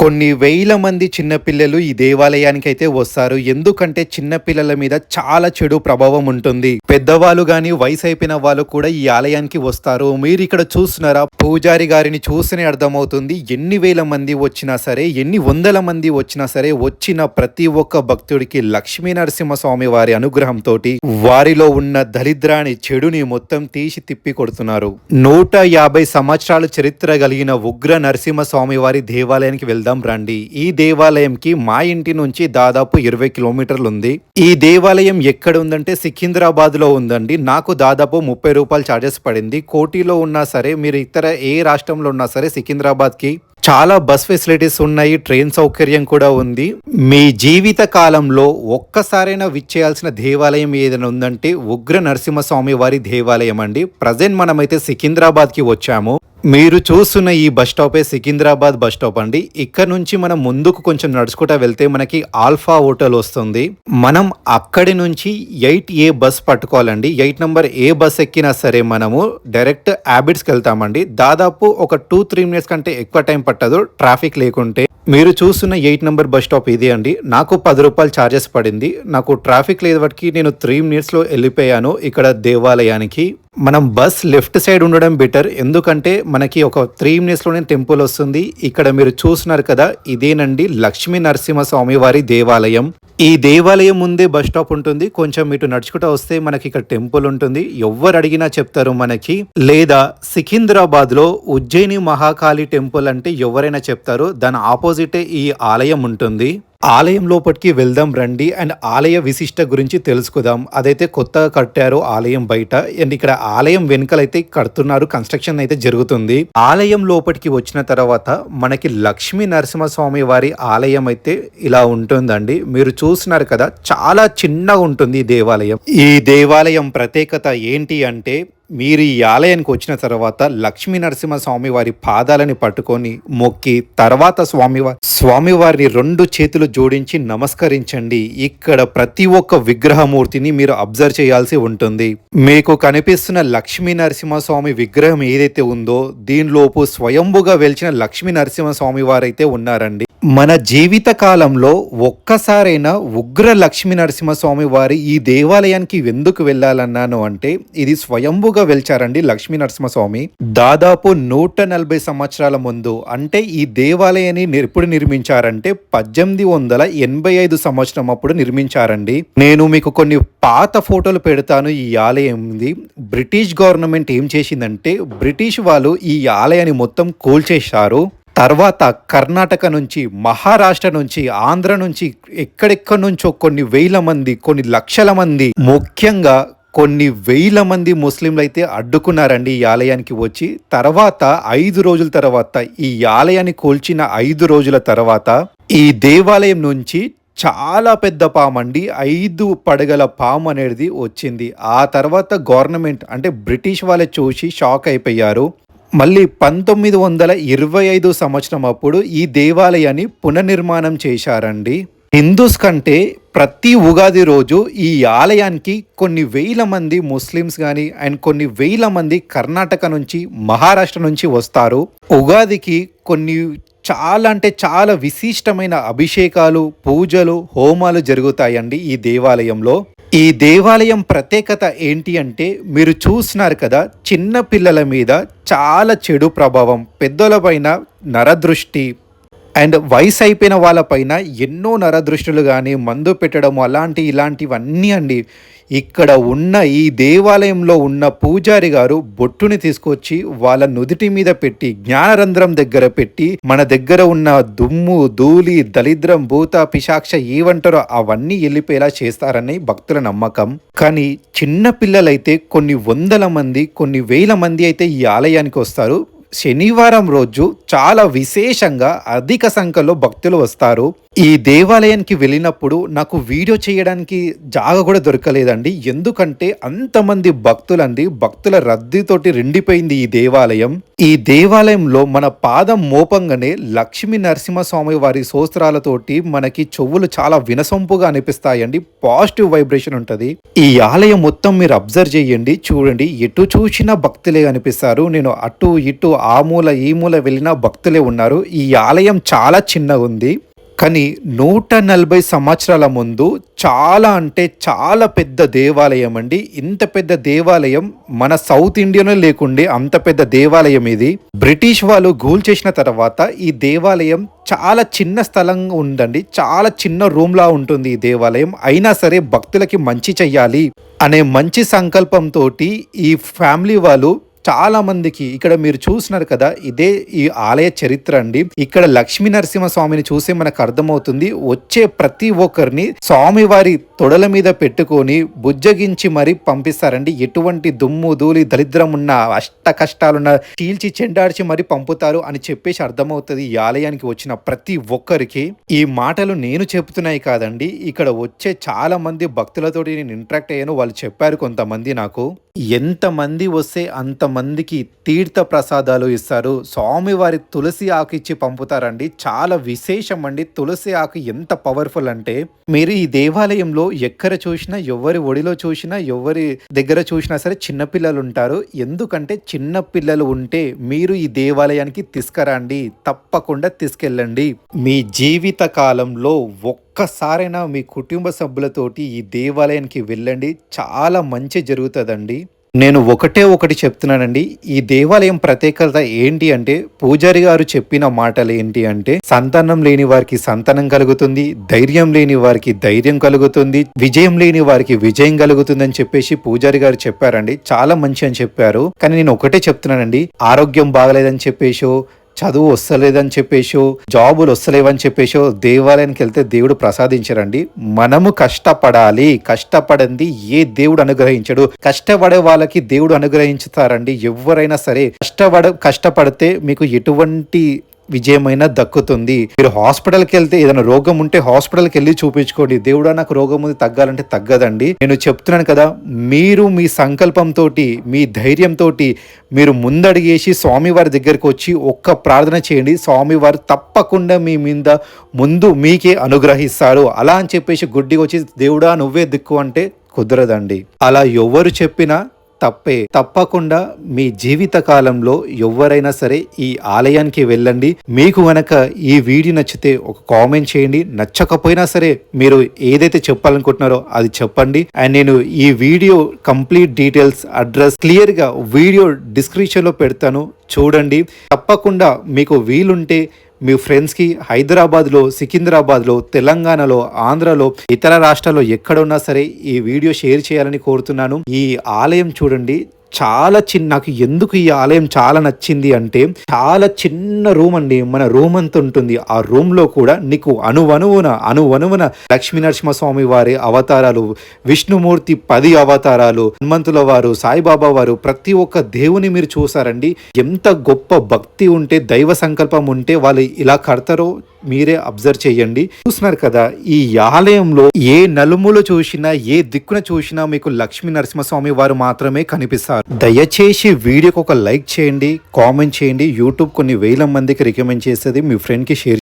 కొన్ని వేల మంది చిన్నపిల్లలు ఈ దేవాలయానికి అయితే వస్తారు. ఎందుకంటే చిన్నపిల్లల మీద చాలా చెడు ప్రభావం ఉంటుంది. పెద్దవాళ్ళు గాని వయసు అయిపోయిన వాళ్ళు కూడా ఈ ఆలయానికి వస్తారు. మీరు ఇక్కడ చూస్తున్నారా? పూజారి గారిని చూస్తేనే అర్థమవుతుంది. ఎన్ని వేల మంది వచ్చినా సరే ఎన్ని వందల మంది వచ్చినా సరే వచ్చిన ప్రతి ఒక్క భక్తుడికి లక్ష్మీ నరసింహస్వామి వారి అనుగ్రహంతో వారిలో ఉన్న దరిద్రాన్ని చెడుని మొత్తం తీసి తిప్పి కొడుతున్నారు. నూట యాభై సంవత్సరాల చరిత్ర కలిగిన ఉగ్ర నరసింహస్వామి వారి దేవాలయానికి వెళ్తారు వెళ్దాం రండి. ఈ దేవాలయంకి మా ఇంటి నుంచి దాదాపు ఇరవై కిలోమీటర్లు ఉంది. ఈ దేవాలయం ఎక్కడ ఉందంటే సికింద్రాబాద్లో ఉందండి. నాకు దాదాపు ముప్పై రూపాయలు ఛార్జెస్ పడింది. కోటిలో ఉన్నా సరే మీరు ఇతర ఏ రాష్ట్రంలో ఉన్నా సరే సికింద్రాబాద్కి చాలా బస్ ఫెసిలిటీస్ ఉన్నాయి ట్రైన్ సౌకర్యం కూడా ఉంది. మీ జీవిత కాలంలో ఒక్కసారైనా విచ్చేయాల్సిన దేవాలయం ఏదైనా ఉందంటే ఉగ్ర నరసింహస్వామి వారి దేవాలయం అండి. ప్రజెంట్ మనమైతే సికింద్రాబాద్కి వచ్చాము. మీరు చూస్తున్న ఈ బస్ స్టాపే సికింద్రాబాద్ బస్ స్టాప్ అండి. ఇక్కడ నుంచి మనం ముందుకు కొంచెం నడుచుకుంటా వెళ్తే మనకి ఆల్ఫా హోటల్ వస్తుంది. మనం అక్కడి నుంచి ఎయిట్ ఏ బస్ పట్టుకోవాలండి. ఎయిట్ నంబర్ ఏ బస్ ఎక్కినా సరే మనము డైరెక్ట్ హ్యాబిట్స్కి వెళ్తామండి. దాదాపు ఒక టూ త్రీ మినిట్స్ కంటే ఎక్కువ టైం పట్టదు ట్రాఫిక్ లేకుంటే. మీరు చూస్తున్న ఎయిట్ నెంబర్ బస్ స్టాప్ ఇది అండి. నాకు పది రూపాయలు ఛార్జెస్ పడింది. నాకు ట్రాఫిక్ లేదు నేను త్రీ మినిట్స్లో వెళ్ళిపోయాను ఇక్కడ దేవాలయానికి. మనం బస్ లెఫ్ట్ సైడ్ ఉండడం బెటర్. ఎందుకంటే మనకి ఒక త్రీ మినిట్స్లోనే టెంపుల్ వస్తుంది. ఇక్కడ మీరు చూస్తున్నారు కదా ఇదేనండి లక్ష్మీ నరసింహస్వామి వారి దేవాలయం. ఈ దేవాలయం ముందే బస్ స్టాప్ ఉంటుంది. కొంచెం ఇటు నడుచుకుంటూ వస్తే మనకి ఇక్కడ టెంపుల్ ఉంటుంది. ఎవరు అడిగినా చెప్తారు మనకి. లేదా సికింద్రాబాద్లో ఉజ్జయిని మహాకాళి టెంపుల్ అంటే ఎవరైనా చెప్తారు. దాని ఆపోజిటే ఈ ఆలయం ఉంటుంది. ఆలయం లోపలికి వెళ్దాం రండి అండ్ ఆలయ విశిష్ట గురించి తెలుసుకుందాం. అదైతే కొత్తగా కట్టారు ఆలయం బయట. అండ్ ఇక్కడ ఆలయం వెనుకలైతే కడుతున్నారు కన్స్ట్రక్షన్ అయితే జరుగుతుంది. ఆలయం లోపలికి వచ్చిన తర్వాత మనకి లక్ష్మీ నరసింహస్వామి వారి ఆలయం అయితే ఇలా ఉంటుందండి. మీరు చూస్తున్నారు కదా చాలా చిన్నగా ఉంటుంది ఈ దేవాలయం. ఈ దేవాలయం ప్రత్యేకత ఏంటి అంటే మీరు ఈ ఆలయానికి వచ్చిన తర్వాత లక్ష్మీ నరసింహస్వామి వారి పాదాలని పట్టుకొని మొక్కి తర్వాత స్వామివారి స్వామివారిని రెండు చేతులు జోడించి నమస్కరించండి. ఇక్కడ ప్రతి ఒక్క విగ్రహమూర్తిని మీరు అబ్జర్వ్ చేయాల్సి ఉంటుంది. మీకు కనిపిస్తున్న లక్ష్మీ నరసింహస్వామి విగ్రహం ఏదైతే ఉందో దీనిలోపు స్వయంభుగా వెలిచిన లక్ష్మీ నరసింహస్వామి వారైతే ఉన్నారండి. మన జీవిత కాలంలో ఒక్కసారైనా ఉగ్ర లక్ష్మీ నరసింహస్వామి వారి ఈ దేవాలయానికి ఎందుకు వెళ్ళాలన్నాను అంటే ఇది స్వయంభుగా వెలిచారండి లక్ష్మీ నరసింహస్వామి. దాదాపు నూట నలభై సంవత్సరాల ముందు అంటే ఈ దేవాలయాన్ని ఎప్పుడు నిర్మించారంటే పద్దెనిమిది వందల ఎనభై ఐదు సంవత్సరం అప్పుడు నిర్మించారండి. నేను మీకు కొన్ని పాత ఫోటోలు పెడతాను ఈ ఆలయంది బ్రిటిష్ గవర్నమెంట్ ఏం చేసిందంటే బ్రిటిష్ వాళ్ళు ఈ ఆలయాన్ని మొత్తం కూల్చేశారు. తర్వాత కర్ణాటక నుంచి మహారాష్ట్ర నుంచి ఆంధ్ర నుంచి ఎక్కడెక్కడి నుంచో కొన్ని వేల మంది కొన్ని లక్షల మంది ముఖ్యంగా కొన్ని వేల మంది ముస్లింలు అయితే అడ్డుకున్నారండి ఈ ఆలయానికి వచ్చి. తర్వాత ఐదు రోజుల తర్వాత ఈ ఆలయాన్ని కూల్చిన ఐదు రోజుల తర్వాత ఈ దేవాలయం నుంచి చాలా పెద్ద పాము అండి ఐదు పడగల పాము అనేది వచ్చింది. ఆ తర్వాత గవర్నమెంట్ అంటే బ్రిటిష్ వాళ్ళే చూసి షాక్ అయిపోయారు. మళ్ళీ పంతొమ్మిది వందల ఇరవై ఐదు సంవత్సరం అప్పుడు ఈ దేవాలయాన్ని పునర్నిర్మాణం చేశారండి. హిందూస్ కంటే ప్రతి ఉగాది రోజు ఈ ఆలయానికి కొన్ని వేల మంది ముస్లిమ్స్ కానీ అండ్ కొన్ని వేల మంది కర్ణాటక నుంచి మహారాష్ట్ర నుంచి వస్తారు. ఉగాదికి కొన్ని చాలా అంటే చాలా విశిష్టమైన అభిషేకాలు పూజలు హోమాలు జరుగుతాయండి ఈ దేవాలయంలో. ఈ దేవాలయం ప్రత్యేకత ఏంటి అంటే మీరు చూసినారు కదా చిన్న పిల్లల మీద చాలా చెడు ప్రభావం పెద్దల పైన నరదృష్టి అండ్ వయసు అయిపోయిన వాళ్ళపైన ఎన్నో నరదృష్టులు కానీ మందు పెట్టడం అలాంటి ఇలాంటివన్నీ అండి. ఇక్కడ ఉన్న ఈ దేవాలయంలో ఉన్న పూజారి గారు బొట్టుని తీసుకొచ్చి వాళ్ళ నుదిటి మీద పెట్టి జ్ఞానరంధ్రం దగ్గర పెట్టి మన దగ్గర ఉన్న దుమ్ము ధూళి దరిద్రం భూత పిశాక్ష ఏవంటారో అవన్నీ వెళ్ళిపోయేలా చేస్తారని భక్తుల నమ్మకం. కానీ చిన్న పిల్లలైతే కొన్ని వందల మంది కొన్ని వేల మంది అయితే ఈ ఆలయానికి వస్తారు. శనివారం రోజు చాలా విశేషంగా అధిక సంఖ్యలో భక్తులు వస్తారు. ఈ దేవాలయానికి వెళ్ళినప్పుడు నాకు వీడియో చేయడానికి జాగ కూడా దొరకలేదండి. ఎందుకంటే అంతమంది భక్తులండి భక్తుల రద్దీతోటి రెండిపోయింది ఈ దేవాలయం. ఈ దేవాలయంలో మన పాదం మోపంగానే లక్ష్మీ నరసింహస్వామి వారి సోస్త్రాలతోటి మనకి చెవులు చాలా వినసొంపుగా అనిపిస్తాయండి. పాజిటివ్ వైబ్రేషన్ ఉంటుంది. ఈ ఆలయం మొత్తం మీరు అబ్జర్వ్ చేయండి చూడండి. ఎటు చూసినా భక్తులే అనిపిస్తారు. నేను అటు ఇటు ఆ మూల ఈ మూల వెళ్ళినా భక్తులే ఉన్నారు. ఈ ఆలయం చాలా చిన్నగా ఉంది కానీ నూట నలభై సంవత్సరాల ముందు చాలా అంటే చాలా పెద్ద దేవాలయం అండి. ఇంత పెద్ద దేవాలయం మన సౌత్ ఇండియాలో లేకుండే అంత పెద్ద దేవాలయం ఇది. బ్రిటిష్ వాళ్ళు గూల్ చేసిన తర్వాత ఈ దేవాలయం చాలా చిన్న స్థలం ఉందండి. చాలా చిన్న రూమ్లా ఉంటుంది ఈ దేవాలయం. అయినా సరే భక్తులకి మంచి చెయ్యాలి అనే మంచి సంకల్పంతో ఈ ఫ్యామిలీ వాళ్ళు చాలా మందికి ఇక్కడ మీరు చూసినారు కదా ఇదే ఈ ఆలయ చరిత్ర అండి. ఇక్కడ లక్ష్మీ నరసింహ స్వామిని చూసి మనకు అర్థమవుతుంది వచ్చే ప్రతి ఒక్కరిని స్వామివారి తొడల మీద పెట్టుకొని బుజ్జగించి మరి పంపిస్తారండి. ఎటువంటి దుమ్ము ధూళి దరిద్రం ఉన్న అష్ట కష్టాలున్న చీల్చి చెండార్చి మరి పంపుతారు అని చెప్పేసి అర్థమవుతుంది ఈ ఆలయానికి వచ్చిన ప్రతి ఒక్కరికి. ఈ మాటలు నేను చెప్తున్నాయి కాదండి ఇక్కడ వచ్చే చాలా మంది భక్తులతోటి నేను ఇంటరాక్ట్ అయ్యాను. వాళ్ళు చెప్పారు కొంతమంది నాకు ఎంతమంది వస్తే మందికి తీర్థ ప్రసాదాలు ఇస్తారు. స్వామివారి తులసి ఆకు ఇచ్చి పంపుతారండి. చాలా విశేషం అండి. తులసి ఆకు ఎంత పవర్ఫుల్ అంటే మీరు ఈ దేవాలయంలో ఎక్కడ చూసినా ఎవరి ఒడిలో చూసినా ఎవరి దగ్గర చూసినా సరే చిన్నపిల్లలు ఉంటారు. ఎందుకంటే చిన్న పిల్లలు ఉంటే మీరు ఈ దేవాలయానికి తీసుకురండి. తప్పకుండా తీసుకెళ్ళండి. మీ జీవిత కాలంలో ఒక్కసారైనా మీ కుటుంబ సభ్యులతోటి ఈ దేవాలయానికి వెళ్ళండి. చాలా మంచి జరుగుతుందండి. నేను ఒకటే ఒకటి చెప్తున్నానండి. ఈ దేవాలయం ప్రత్యేకత ఏంటి అంటే పూజారి గారు చెప్పిన మాటలు ఏంటి అంటే సంతానం లేని వారికి సంతానం కలుగుతుంది ధైర్యం లేని వారికి ధైర్యం కలుగుతుంది విజయం లేని వారికి విజయం కలుగుతుంది అని చెప్పేసి పూజారి గారు చెప్పారండి. చాలా మంచి అని చెప్పారు. కానీ నేను ఒకటే చెప్తున్నానండి ఆరోగ్యం బాగలేదని చెప్పేసో చదువు వస్తలేదని చెప్పేసో జాబులు వస్తలేవని చెప్పేసో దేవాలయానికి వెళ్తే దేవుడు ప్రసాదించరండి. మనము కష్టపడాలి. కష్టపడింది ఏ దేవుడు అనుగ్రహించడు. కష్టపడే వాళ్ళకి దేవుడు అనుగ్రహించుతారండి. ఎవరైనా సరే కష్టపడ కష్టపడితే మీకు ఎటువంటి విజయమైన దక్కుతుంది. మీరు హాస్పిటల్కి వెళ్తే ఏదైనా రోగం ఉంటే హాస్పిటల్కి వెళ్ళి చూపించుకోండి. దేవుడా నాకు రోగం ఉంది తగ్గాలంటే తగ్గదండి. నేను చెప్తున్నాను కదా మీరు మీ సంకల్పంతో మీ ధైర్యంతో మీరు ముందడిగేసి స్వామివారి దగ్గరికి వచ్చి ఒక్క ప్రార్థన చేయండి. స్వామివారు తప్పకుండా మీ మీద ముందు మీకే అనుగ్రహిస్తారు. అలా అని చెప్పేసి గుడ్డికి వచ్చి దేవుడా నువ్వే దిక్కు అంటే కుదరదండి. అలా ఎవరు చెప్పినా తప్పే. తప్పకుండా మీ జీవిత కాలంలో ఎవరైనా సరే ఈ ఆలయానికి వెళ్ళండి. మీకు గనక ఈ వీడియో నచ్చితే ఒక కామెంట్ చేయండి. నచ్చకపోయినా సరే మీరు ఏదైతే చెప్పాలనుకుంటున్నారో అది చెప్పండి. అండ్ నేను ఈ వీడియో కంప్లీట్ డీటెయిల్స్ అడ్రస్ క్లియర్గా వీడియో డిస్క్రిప్షన్లో పెడతాను. చూడండి. తప్పకుండా మీకు వీలుంటే మీ ఫ్రెండ్స్కి హైదరాబాద్లో సికింద్రాబాద్లో తెలంగాణలో ఆంధ్రలో ఇతర రాష్ట్రాల్లో ఎక్కడున్నా సరే ఈ వీడియో షేర్ చేయాలని కోరుతున్నాను. ఈ ఆలయం చూడండి చాలా చిన్న నాకు ఎందుకు ఈ ఆలయం చాలా నచ్చింది అంటే చాలా చిన్న రూమ్ అండి మన రూమ్ అంత ఉంటుంది. ఆ రూమ్లో కూడా నీకు అనువనువున అనువనువున లక్ష్మీ నరసింహస్వామి వారి అవతారాలు విష్ణుమూర్తి పది అవతారాలు హనుమంతుల వారు సాయిబాబా వారు ప్రతి ఒక్క దేవుని మీరు చూసారండి. ఎంత గొప్ప భక్తి ఉంటే దైవ సంకల్పం ఉంటే వాళ్ళు ఇలా కడతారో మీరే అబ్జర్వ్ చేయండి. చూస్తున్నారు కదా ఈ ఆలయంలో ఏ నలుములు చూసినా ఏ దిక్కున చూసినా మీకు లక్ష్మీ నరసింహస్వామి వారు మాత్రమే కనిపిస్తారు. దయచేసి వీడియోకి ఒక లైక్ చేయండి కామెంట్ చేయండి. యూట్యూబ్ కొన్ని వేల మందికి రికమెండ్ చేసేది మీ ఫ్రెండ్కి షేర్